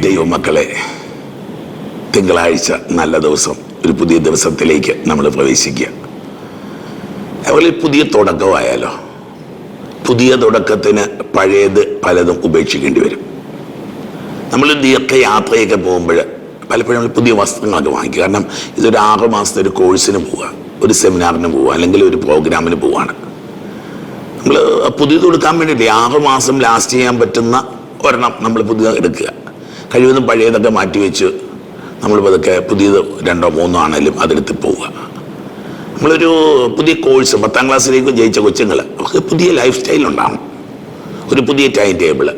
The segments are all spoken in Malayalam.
ദൈവമക്കളെ തിങ്കളാഴ്ച നല്ല ദിവസം. ഒരു പുതിയ ദിവസത്തിലേക്ക് നമ്മൾ പ്രവേശിക്കുക. അതുപോലെ പുതിയ തുടക്കമായാലോ? പുതിയ തുടക്കത്തിന് പഴയത് പലതും ഉപേക്ഷിക്കേണ്ടി വരും. നമ്മൾ ദീർഘ യാത്രയൊക്കെ പോകുമ്പോൾ പലപ്പോഴും നമ്മൾ പുതിയ വസ്ത്രങ്ങളൊക്കെ വാങ്ങിക്കും. കാരണം ഇതൊരു ആറ് മാസത്തെ ഒരു കോഴ്സിന് പോവുക ഒരു സെമിനാറിന് പോവുക അല്ലെങ്കിൽ ഒരു പ്രോഗ്രാമിന് പോവുകയാണ്. നമ്മൾ പുതിയത് കൊടുക്കാൻ വേണ്ടിയില്ലേ ആറ് മാസം ലാസ്റ്റ് ചെയ്യാൻ പറ്റുന്ന ഒരെണ്ണം നമ്മൾ പുതിയ എടുക്കുക. കഴിവതും പഴയതൊക്കെ മാറ്റി വെച്ച് നമ്മൾ പതുക്കെ പുതിയത് രണ്ടോ മൂന്നോ ആണെങ്കിലും അതെടുത്ത് പോവുക. നമ്മളൊരു പുതിയ കോഴ്സ് പത്താം ക്ലാസ്സിലേക്ക് ജയിച്ച കൊച്ചുങ്ങൾ അവർക്ക് പുതിയ ലൈഫ് സ്റ്റൈൽ ഉണ്ടാവണം. ഒരു പുതിയ ടൈം ടേബിൾ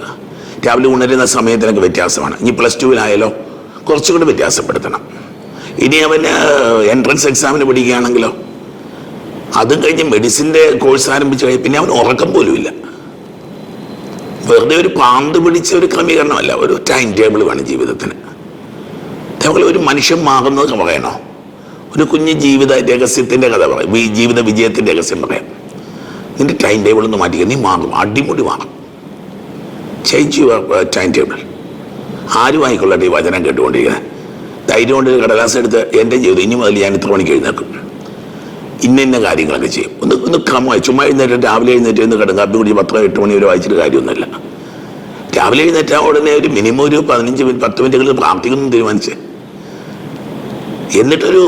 രാവിലെ ഉണരുന്ന സമയത്തിനൊക്കെ വ്യത്യാസമാണ്. ഇനി പ്ലസ് ടുവിലായാലോ കുറച്ചുകൂടി വ്യത്യാസപ്പെടുത്തണം. ഇനി അവന് എൻട്രൻസ് എക്സാമിന് പഠിക്കുകയാണെങ്കിലോ അതും കഴിഞ്ഞ് മെഡിസിന്റെ കോഴ്സ് ആരംഭിച്ച് കഴിഞ്ഞ് പിന്നെ അവൻ ഉറക്കം പോലും ഇല്ല. വെറുതെ ഒരു പാന്ത് പിടിച്ച ഒരു ക്രമീകരണമല്ല ഒരു ടൈം ടേബിൾ വേണം ജീവിതത്തിന്. അതേപോലെ ഒരു മനുഷ്യൻ മാറുന്നത് പറയണോ? ഒരു കുഞ്ഞ് ജീവിത രഹസ്യത്തിന്റെ കഥ പറയാം ജീവിത വിജയത്തിന്റെ രഹസ്യം പറയാം. നിന്റെ ടൈം ടേബിൾ ഒന്ന് മാറ്റിക്കുക നീ മാറും അടിമുടി മാറും. ചേഞ്ച് യുവർ ടൈം ടേബിൾ ആരും ആയിക്കൊള്ളട്ടെ ഈ വചനം കേട്ടുകൊണ്ടിരിക്കുന്നത്. ധൈര്യം കൊണ്ട് കടലാസ് എടുത്ത് എന്റെ ജീവിതം ഇനി മുതൽ ഞാൻ ഇത്ര മണിക്ക് എഴുന്നേക്കും ഇന്ന ഇന്ന കാര്യങ്ങളൊക്കെ ചെയ്യും. ഒന്ന് ഒന്ന് ക്രമമായി ചുമ്മാ എഴുന്നേറ്റ് രാവിലെ എഴുന്നേറ്റ് ഇന്ന് കിടക്കുക കാപ്പി കുടിച്ച് പത്രം എട്ട് മണി വരെ വായിച്ചിട്ട് കാര്യമൊന്നുമില്ല. രാവിലെ എഴുന്നേറ്റാ ഉടനെ ഒരു മിനിമം ഒരു പതിനഞ്ച് മിനിറ്റ് പത്ത് മിനിറ്റുകളിൽ പ്രാർത്ഥിക്കുന്നു തീരുമാനിച്ച്. എന്നിട്ടൊരു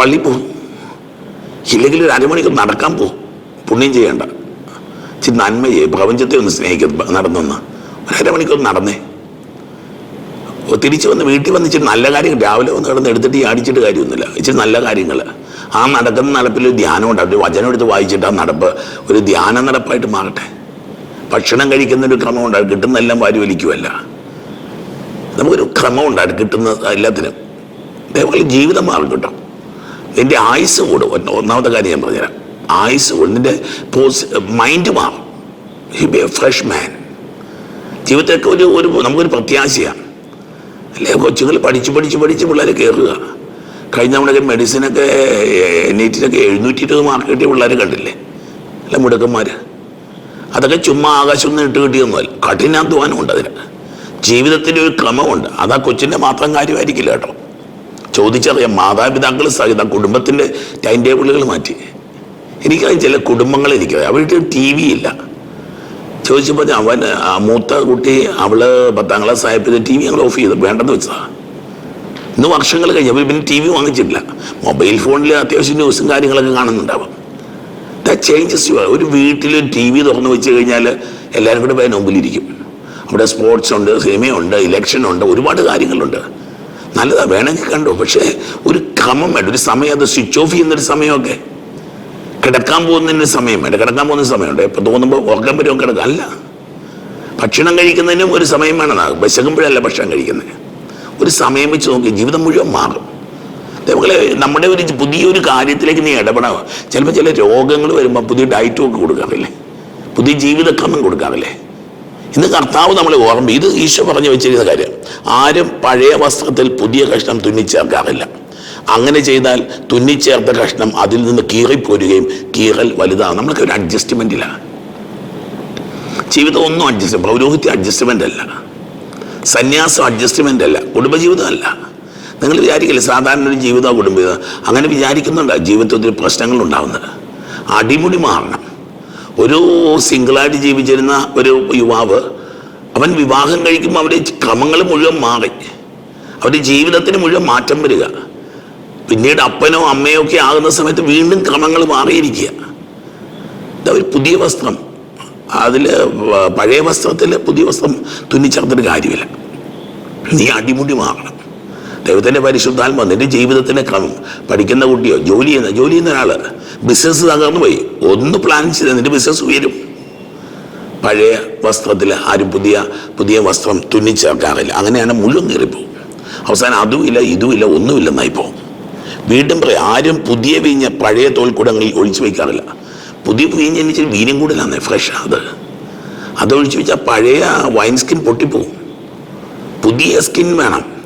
പള്ളി പോകും ഇല്ലെങ്കിൽ ഒരു അരമണിക്കൂർ നടക്കാൻ പോകും പുണ്യം ചെയ്യേണ്ട. നന്മ ചെയ്യും പ്രപഞ്ചത്തെ ഒന്ന് സ്നേഹിക്കുന്നു നടന്നൊന്ന്. ഒരു അരമണിക്കൂർ നടന്നേ. തിരിച്ച് വന്ന് വീട്ടിൽ വന്ന് ഇച്ചിരി നല്ല കാര്യം രാവിലെ വന്ന് കിടന്ന് എടുത്തിട്ട് ഈ അടിച്ചിട്ട് കാര്യമൊന്നുമില്ല. ഇച്ചിരി നല്ല കാര്യങ്ങൾ ആ നടക്കുന്ന നടപ്പിൽ ഒരു ധ്യാനം ഒരു വചനം എടുത്ത് വായിച്ചിട്ട് ആ നടപ്പ് ഒരു ധ്യാന നടപ്പായിട്ട് മാറട്ടെ. ഭക്ഷണം കഴിക്കുന്ന ഒരു ക്രമമുണ്ട് അത് കിട്ടുന്നതെല്ലാം വാരി വലിക്കുമല്ല നമുക്കൊരു ക്രമമുണ്ട് അത് കിട്ടുന്ന എല്ലാത്തിനും. അതേപോലെ ജീവിതം മാറും കേട്ടോ. നിന്റെ ആയുസ് കൂടും. ഒന്നാമത്തെ കാര്യം ഞാൻ പറഞ്ഞുതരാം. ആയുസ് കൂടും. നിന്റെ പോസ് മൈൻഡ് മാറും. He be a fresh man ജീവിതത്തിലൊക്കെ ഒരു ഒരു നമുക്കൊരു പ്രത്യാശയാണ്. അല്ലേ? കൊച്ചുങ്ങൾ പഠിച്ച് പഠിച്ച് പഠിച്ച് പിള്ളേർ കയറുക കഴിഞ്ഞ നമ്മളൊക്കെ മെഡിസിനൊക്കെ നീറ്റിനൊക്കെ എഴുന്നൂറ്റി ഇരുപത് മാർക്ക് കിട്ടിയ പിള്ളേർ കണ്ടില്ലേ? അല്ല മുടക്കന്മാർ അതൊക്കെ ചുമ്മാ ആകാശം ഒന്നും ഇട്ട് കിട്ടിയൊന്നുമല്ല കഠിനാധ്വാനം ഉണ്ട് അതിന്. ജീവിതത്തിന്റെ ഒരു ക്രമമുണ്ട്. അത് ആ കൊച്ചിന്റെ മാത്രം കാര്യമായിരിക്കില്ല കേട്ടോ. ചോദിച്ചറിയാം മാതാപിതാക്കൾ സഹിതം കുടുംബത്തിന്റെ ടൈം ടേബിളുകൾ മാറ്റി. എനിക്കറിയാം ചില കുടുംബങ്ങൾ എനിക്കറിയാം. അവരുടെ ടി വി ഇല്ല. ചോദിച്ചപ്പോൾ അവൻ മൂത്ത കുട്ടി അവൾ പത്താം ക്ലാസ് ആയപ്പോ ടി വി ഞങ്ങൾ ഓഫ് ചെയ്ത് വേണ്ടെന്ന് വെച്ചതാ. ഇന്ന് വർഷങ്ങൾ കഴിഞ്ഞപ്പോൾ പിന്നെ ടി വി വാങ്ങിച്ചിട്ടില്ല. മൊബൈൽ ഫോണിൽ അത്യാവശ്യം ന്യൂസും കാര്യങ്ങളൊക്കെ കാണുന്നുണ്ടാവും. ദ ചേഞ്ചസ് യു ഒരു വീട്ടിൽ ടി വി തുറന്നു വെച്ച് കഴിഞ്ഞാൽ എല്ലാവരും കൂടെ പോയ മുമ്പിലിരിക്കും അവിടെ സ്പോർട്സ് ഉണ്ട് സിനിമയുണ്ട് ഇലക്ഷൻ ഉണ്ട് ഒരുപാട് കാര്യങ്ങളുണ്ട്. നല്ലതാണ് വേണമെങ്കിൽ കണ്ടു. പക്ഷേ ഒരു ക്രമം വേണ്ട. ഒരു സമയം അത് സ്വിച്ച് ഓഫ് ചെയ്യുന്നൊരു സമയമൊക്കെ. കിടക്കാൻ പോകുന്നതിന് സമയം വേണ്ട കിടക്കാൻ പോകുന്ന സമയമുണ്ട്. എപ്പോൾ തോന്നുമ്പോൾ ഉറക്കം വരും കിടക്കാം അല്ല. ഭക്ഷണം കഴിക്കുന്നതിനും ഒരു സമയം വേണം. വിശകുമ്പോഴല്ല ഭക്ഷണം കഴിക്കുന്നത്. ഒരു സമയം വെച്ച് നോക്കി ജീവിതം മുഴുവൻ മാറും. അതേപോലെ നമ്മുടെ ഒരു പുതിയൊരു കാര്യത്തിലേക്ക് നീ ഇടപെടാം ചിലപ്പോൾ ചില രോഗങ്ങൾ വരുമ്പോൾ പുതിയ ഡയറ്റും ഒക്കെ കൊടുക്കാറില്ലേ? പുതിയ ജീവിതക്രമം കൊടുക്കാറില്ലേ? ഇന്ന് കർത്താവ് നമ്മളെ ഓർമ്മ ഇത് ഈശോ പറഞ്ഞു വെച്ചിരിക്കുന്ന കാര്യം. ആരും പഴയ വസ്ത്രത്തിൽ പുതിയ കഷ്ണം തുന്നിച്ചേർക്കാറില്ല അങ്ങനെ ചെയ്താൽ തുന്നിച്ചേർത്ത കഷ്ണം അതിൽ നിന്ന് കീറിപ്പോരുകയും കീറൽ വലുതാണ് നമ്മൾക്ക് ഒരു അഡ്ജസ്റ്റ്മെന്റിലാണ് ജീവിതം ഒന്നും അഡ്ജസ്റ്റ് പൗരോഹിത്യ അഡ്ജസ്റ്റ്മെന്റ് അല്ല. സന്യാസം അഡ്ജസ്റ്റ്മെന്റ് അല്ല. കുടുംബജീവിതം അല്ല. നിങ്ങൾ വിചാരിക്കില്ല സാധാരണ ഒരു ജീവിതം കുടുംബജീവിതം അങ്ങനെ വിചാരിക്കുന്നുണ്ട്. ജീവിതത്തിൽ പ്രശ്നങ്ങൾ ഉണ്ടാകുന്നത് അടിമുടി മാറണം. ഒരു സിംഗിളായിട്ട് ജീവിച്ചിരുന്ന ഒരു യുവാവ് അവൻ വിവാഹം കഴിക്കുമ്പോൾ അവരുടെ ക്രമങ്ങൾ മുഴുവൻ മാറി. അവരുടെ ജീവിതത്തിന് മുഴുവൻ മാറ്റം വരിക. പിന്നീട് അപ്പനോ അമ്മയോ ഒക്കെ ആകുന്ന സമയത്ത് വീണ്ടും ക്രമങ്ങൾ മാറിയിരിക്കുക. ഒരു പുതിയ വസ്ത്രം. അതിൽ പഴയ വസ്ത്രത്തിൽ പുതിയ വസ്ത്രം തുന്നിച്ചേർത്തിട്ട് കാര്യമില്ല. നീ അടിമുടി മാറണം. ദൈവത്തിന്റെ പരിശുദ്ധാത്മ നിന്റെ ജീവിതത്തിന്റെ ക്രമം. പഠിക്കുന്ന കുട്ടിയോ ജോലി ചെയ്യുന്ന ജോലി ചെയ്യുന്ന ഒരാൾ ബിസിനസ് തകർന്നു പോയി. ഒന്ന് പ്ലാൻ ചെയ്ത് നിന്റെ ബിസിനസ് ഉയരും. പഴയ വസ്ത്രത്തിൽ ആരും പുതിയ പുതിയ വസ്ത്രം തുന്നിച്ചേർക്കാറില്ല അങ്ങനെയാണ് മുഴുവൻ കയറിപ്പോവും. അവസാനം അതുമില്ല ഇതുമില്ല ഒന്നുമില്ലെന്നായി പോകും വീണ്ടും പറയും ആരും പുതിയ വീഞ്ഞ പഴയ തോൽക്കുടങ്ങളിൽ ഒഴിച്ചു വയ്ക്കാറില്ല. പുതിയ വീഞ്ഞ് വീനും വീര്യം കൂടുതലാണ് ഫ്രഷ് അത്. അത് ഒഴിച്ചു വെച്ചാൽ പഴയ വൈൻ സ്കിൻ പൊട്ടിപ്പോവും. പുതിയ സ്കിൻ വേണം.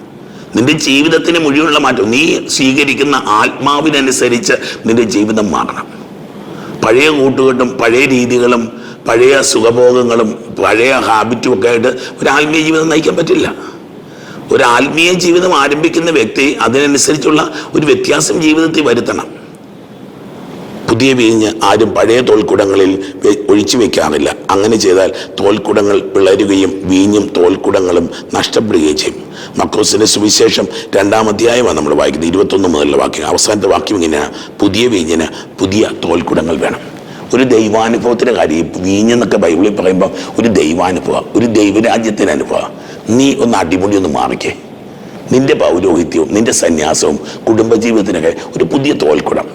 നിന്റെ ജീവിതത്തിന് മുഴുവനുള്ള മാറ്റം. നീ സ്വീകരിക്കുന്ന ആത്മാവിനനുസരിച്ച് നിന്റെ ജീവിതം മാറണം. പഴയ കൂട്ടുകെട്ടും പഴയ രീതികളും പഴയ സുഖഭോഗങ്ങളും പഴയ ഹാബിറ്റും ഒക്കെ ആയിട്ട് ഒരു ആത്മീയ ജീവിതം നയിക്കാൻ പറ്റില്ല. ഒരു ആത്മീയ ജീവിതം ആരംഭിക്കുന്ന വ്യക്തി അതിനനുസരിച്ചുള്ള ഒരു വ്യത്യാസം ജീവിതത്തിൽ വരുത്തണം. പുതിയ വീഞ്ഞ് ആരും പഴയ തോൽക്കുടങ്ങളിൽ ഒഴിച്ചു വെക്കാറില്ല. അങ്ങനെ ചെയ്താൽ തോൽക്കുടങ്ങൾ പിളരുകയും വീഞ്ഞും തോൽക്കുടങ്ങളും നഷ്ടപ്പെടുകയും ചെയ്യും. മക്കോസിന്റെ സുവിശേഷം രണ്ടാം അധ്യായമാണ് നമ്മൾ വായിക്കുന്നത്. ഇരുപത്തൊന്ന് മുതലുള്ള വാക്യം. അവസാനത്തെ വാക്യം ഇങ്ങനെയാണ്. പുതിയ വീഞ്ഞിന് പുതിയ തോൽക്കുടങ്ങൾ വേണം. ഒരു ദൈവാനുഭവത്തിന്റെ കാര്യം വീഞ്ഞെന്നൊക്കെ ബൈബിളിൽ പറയുമ്പോൾ ഒരു ദൈവാനുഭവം ഒരു ദൈവരാജ്യത്തിന്റെ അനുഭവം നീ ഒന്ന് അടിമുടി ഒന്ന് മാറിക്കേ. നിന്റെ പൗരോഹിത്യവും നിന്റെ സന്യാസവും കുടുംബജീവിതത്തിനൊക്കെ ഒരു പുതിയ തോൽക്കുടം.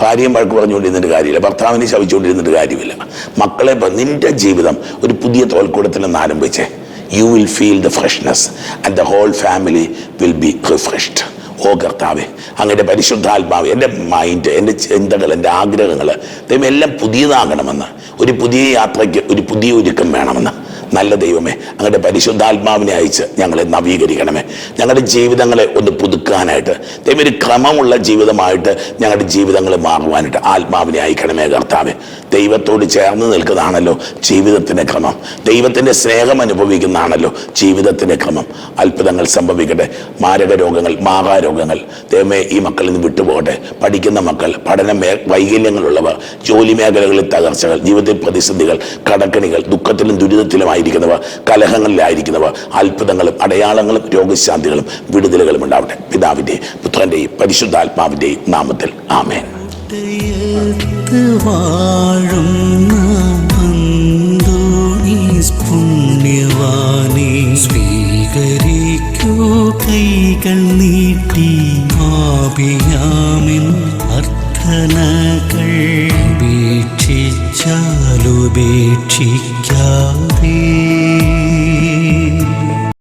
ഭാര്യയും വഴക്ക് പറഞ്ഞുകൊണ്ടിരുന്നിട്ട് കാര്യമില്ല ഭർത്താവിനെ ശവിച്ചുകൊണ്ടിരുന്നിട്ട് കാര്യമില്ല. മക്കളെ നിന്റെ ജീവിതം ഒരു പുതിയ തോൽക്കൂടത്തിൽ നിന്ന് ആരംഭിച്ചേ. You will feel the freshness and the whole family will be refreshed ഓ കർത്താവെ അങ്ങയുടെ പരിശുദ്ധാത്മാവ് എന്റെ മൈൻഡ് എന്റെ ചിന്തകൾ എന്റെ ആഗ്രഹങ്ങൾ ദൈവം എല്ലാം പുതിയതാകണമെന്ന് ഒരു പുതിയ യാത്രയ്ക്ക് ഒരു പുതിയ ഒരുക്കം വേണമെന്ന്. നല്ല ദൈവമേ അങ്ങയുടെ പരിശുദ്ധാത്മാവിനെ അയച്ച് ഞങ്ങളെ നവീകരിക്കണമേ. ഞങ്ങളുടെ ജീവിതങ്ങളെ ഒന്ന് പുതുക്കാനായിട്ട് ദൈവം ഒരു ക്രമമുള്ള ജീവിതമായിട്ട് ഞങ്ങളുടെ ജീവിതങ്ങൾ മാറുവാനായിട്ട് ആത്മാവിനെ അയക്കണമേ കർത്താവെ. ദൈവത്തോട് ചേർന്ന് നിൽക്കുന്നതാണല്ലോ ജീവിതത്തിന്റെ ക്രമം. ദൈവത്തിന്റെ സ്നേഹം അനുഭവിക്കുന്നതാണല്ലോ ജീവിതത്തിന്റെ ക്രമം. അത്ഭുതങ്ങൾ സംഭവിക്കട്ടെ. മാരക രോഗങ്ങൾ മാഹാരോഗങ്ങൾ ദൈവമേ ഈ മക്കളിൽ നിന്ന് വിട്ടുപോകട്ടെ. പഠിക്കുന്ന മക്കൾ പഠന മേ വൈകല്യങ്ങളുള്ളവർ ജോലി മേഖലകളിൽ തകർച്ചകൾ ജീവിതത്തിൽ പ്രതിസന്ധികൾ കടക്കണികൾ ദുഃഖത്തിലും ദുരിതത്തിലുമായിരിക്കുന്നവർ കലഹങ്ങളിലായിരിക്കുന്നവ അത്ഭുതങ്ങളും അടയാളങ്ങളും രോഗശാന്തികളും വിടുതലുകളും ഉണ്ടാവട്ടെ. പിതാവിന്റെ പുത്രന്റെയും പരിശുദ്ധാത്മാവിന്റെയും നാമത്തിൽ. ആമേൻ. സ്വീകരിക്കൂ കൈകൾ നീട്ടി അർത്ഥനകൾ ഉപേക്ഷിച്ചാലുപേക്ഷിക്ക